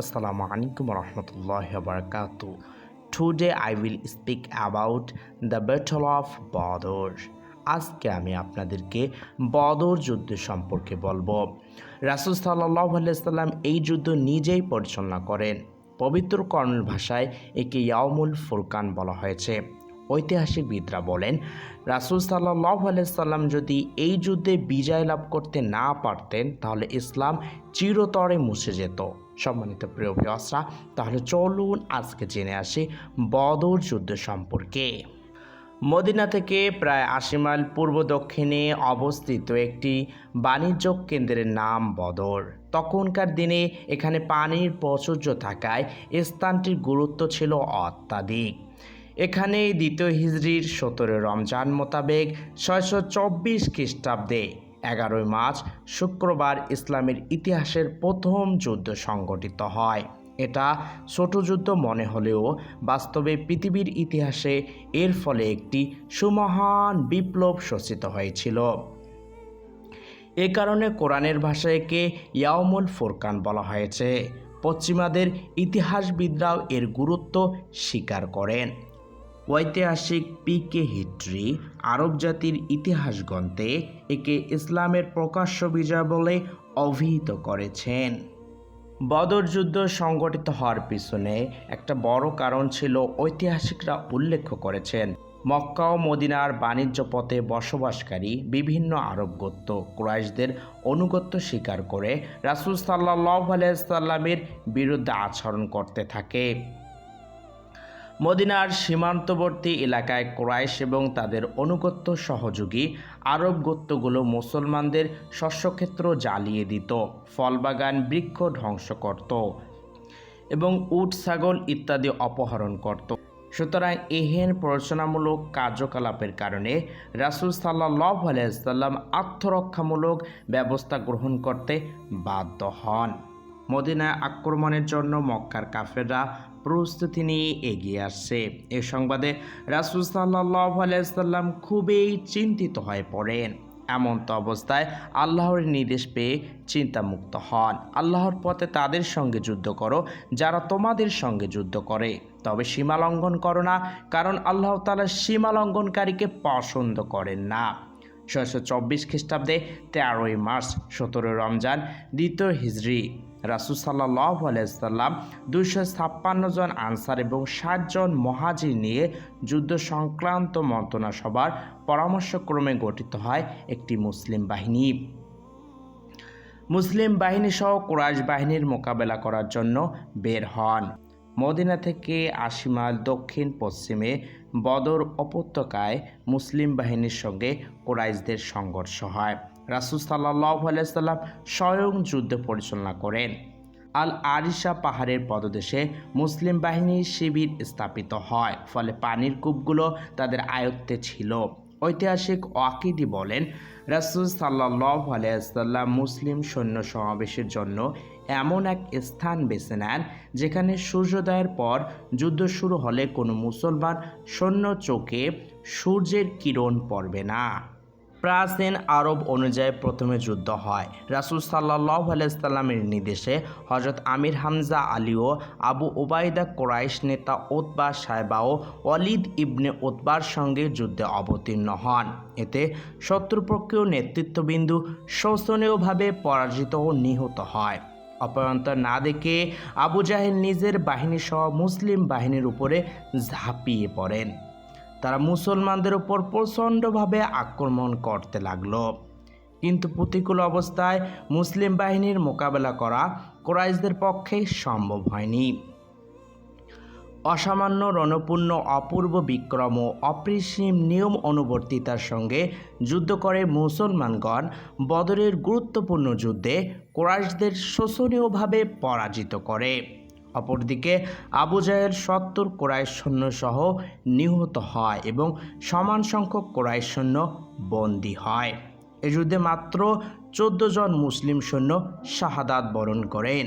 Assalamu alaikum warahmatullahi wabarakatuh. Today I will speak about the Battle of Badr আজকে আমি আপনাদেরকে বদর যুদ্ধ সম্পর্কে বলব। রাসুল সাল্লাহ আলাইসাল্লাম এই যুদ্ধ নিজেই পরিচালনা করেন। পবিত্র কর্ণের ভাষায় একে ইয়ামুল ফুরকান বলা হয়েছে। ঐতিহাসিকবিদরা বলেন, রাসুল সাল্লাহ আলাইসাল্লাম যদি এই যুদ্ধে বিজয় লাভ করতে না পারতেন, তাহলে ইসলাম চিরতরে মুছে যেত। সম্মানিত প্রিয় ভিয়াসরা তাহলে চলুন আজকে জেনে আসি বদর যুদ্ধ সম্পর্কে। মদিনা থেকে প্রায় আশি মাইল পূর্ব দক্ষিণে অবস্থিত একটি বাণিজ্য কেন্দ্রের নাম বদর। তখনকার দিনে এখানে পানির প্রাচুর্য থাকায় স্থানটির গুরুত্ব ছিল অত্যাধিক। এখানে দ্বিতীয় হিজড়ির সতেরো রমজান মোতাবেক ছয়শো চব্বিশ খ্রিস্টাব্দে এগারোই মার্চ শুক্রবার ইসলামের ইতিহাসের প্রথম যুদ্ধ সংগঠিত হয়। এটা ছোট যুদ্ধ মনে হলেও বাস্তবে পৃথিবীর ইতিহাসে এর ফলে একটি সুমহান বিপ্লব সূচিত হয়েছিল। এ কারণে কোরআনের ভাষায় একে ইয়ামুল ফুরকান বলা হয়েছে। পশ্চিমাদের ইতিহাসবিদরাও এর গুরুত্ব স্বীকার করেন। ঐতিহাসিক পি কে হিট্রি আরব জাতির ইতিহাস গ্রন্থে একে ইসলামের প্রকাশ্য বিজয় বলে অভিহিত করেছেন। বদর যুদ্ধ সংগঠিত হওয়ার পিছনে একটা বড় কারণ ছিল ঐতিহাসিকরা উল্লেখ করেছেন। মক্কা ও মদিনার বাণিজ্য পথে বসবাসকারী বিভিন্ন আরব গোত্র কুরাইশদের অনুগত্য স্বীকার করে রাসুল সাল্লাহ আলাইসাল্লামের বিরুদ্ধে আচরণ করতে থাকে। মদিনার সীমান্তবর্তী এলাকায় ক্রাইশ এবং তাদের অনুগত্য সহযোগী আরব গোত্রগুলো মুসলমানদের শস্যক্ষেত্র জ্বালিয়ে দিত, ফলবাগান বৃক্ষ ধ্বংস করত এবং উট, ছাগল ইত্যাদি অপহরণ করত। সুতরাং এহেন প্ররোচনামূলক কার্যকলাপের কারণে রাসুল সাল্লাহ আলাইসাল্লাম আত্মরক্ষামূলক ব্যবস্থা গ্রহণ করতে বাধ্য হন। মদিনায় আক্রমণের জন্য মক্কার কাফেররা প্রস্তুতি নিয়ে এগিয়ে আসছে। এ সংবাদে রাসুল সাল্লাহ আলাইসাল্লাম খুবই চিন্তিত হয়ে পড়েন। এমন তো অবস্থায় আল্লাহর নির্দেশ পেয়ে চিন্তামুক্ত হন। আল্লাহর পথে তাদের সঙ্গে যুদ্ধ করো, যারা তোমাদের সঙ্গে যুদ্ধ করে। তবে সীমা লঙ্ঘন করো না, কারণ আল্লাহ তালা সীমা লঙ্ঘনকারীকে পছন্দ করেন না। ছয়শো চব্বিশ খ্রিস্টাব্দে তেরোই মার্চ সতেরো রমজান, দ্বিতীয় হিজড়ি রাসুল সাল্লাহ আলাইসাল্লাম দুইশো ছাপ্পান্ন জন আনসার এবং ষাট জন মহাজির নিয়ে যুদ্ধ সংক্রান্ত মন্ত্রণা সভার পরামর্শক্রমে গঠিত হয় একটি মুসলিম বাহিনী। মুসলিম বাহিনী সহ বাহিনীর মোকাবেলা করার জন্য বের হন। মদিনা থেকে আশি মাইল দক্ষিণ পশ্চিমে বদর উপত্যকায় মুসলিম বাহিনীর সঙ্গে কোরাইশদের সংঘর্ষ হয়। রাসুল সাল্লাহ আলাইসাল্লাম স্বয়ং যুদ্ধ পরিচালনা করেন। আল আরিশা পাহাড়ের পদদেশে মুসলিম বাহিনীর শিবির স্থাপিত হয়, ফলে পানির কূপগুলো তাদের আয়ত্তে ছিল। ঐতিহাসিক ওয়াকিদি বলেন, রাসুল সাল্লাহ আলাইসাল্লাম মুসলিম সৈন্য সমাবেশের জন্য এমন এক স্থান বেছে নেন, যেখানে সূর্যোদয়ের পর যুদ্ধ শুরু হলে কোনো মুসলমান সৈন্য চোখে সূর্যের কিরণ পড়বে না। প্রাচীন আরব অনুযায়ী প্রথমে যুদ্ধ হয়। রাসুল সাল্লাহ আলাইসাল্লামের নির্দেশে হজরত আমির হামজা আলী ও আবু ওবায়দা কোরাইশ নেতা ওতবা ও অলিদ ইবনে ওতবার সঙ্গে যুদ্ধে অবতীর্ণ হন। এতে শত্রুপক্ষীয় নেতৃত্ববিন্দু শোচনীয়ভাবে পরাজিত ও নিহত হয়। অপয়ন্তর না দেখে আবু জাহেল নিজের বাহিনী সহ মুসলিম বাহিনীর উপরে ঝাঁপিয়ে পড়েন। তারা মুসলমানদের উপর প্রচণ্ডভাবে আক্রমণ করতে লাগল। কিন্তু প্রতিকূল অবস্থায় মুসলিম বাহিনীর মোকাবেলা করা কোরাইশদের পক্ষে সম্ভব হয়নি। অসামান্য রণপূর্ণ, অপূর্ব বিক্রম ও অপরিসীম নিয়ম অনুবর্তিতার সঙ্গে যুদ্ধ করে মুসলমানগণ বদরের গুরুত্বপূর্ণ যুদ্ধে কোরাইশদের শোষণীয়ভাবে পরাজিত করে। অপরদিকে আবু জাহেল সত্তর কোরাইশ সৈন্য সহ নিহত হয় এবং সমান সংখ্যক কোরাইশ সৈন্য বন্দী হয়। এ যুদ্ধে মাত্র চোদ্দ জন মুসলিম সৈন্য শাহাদাত বরণ করেন।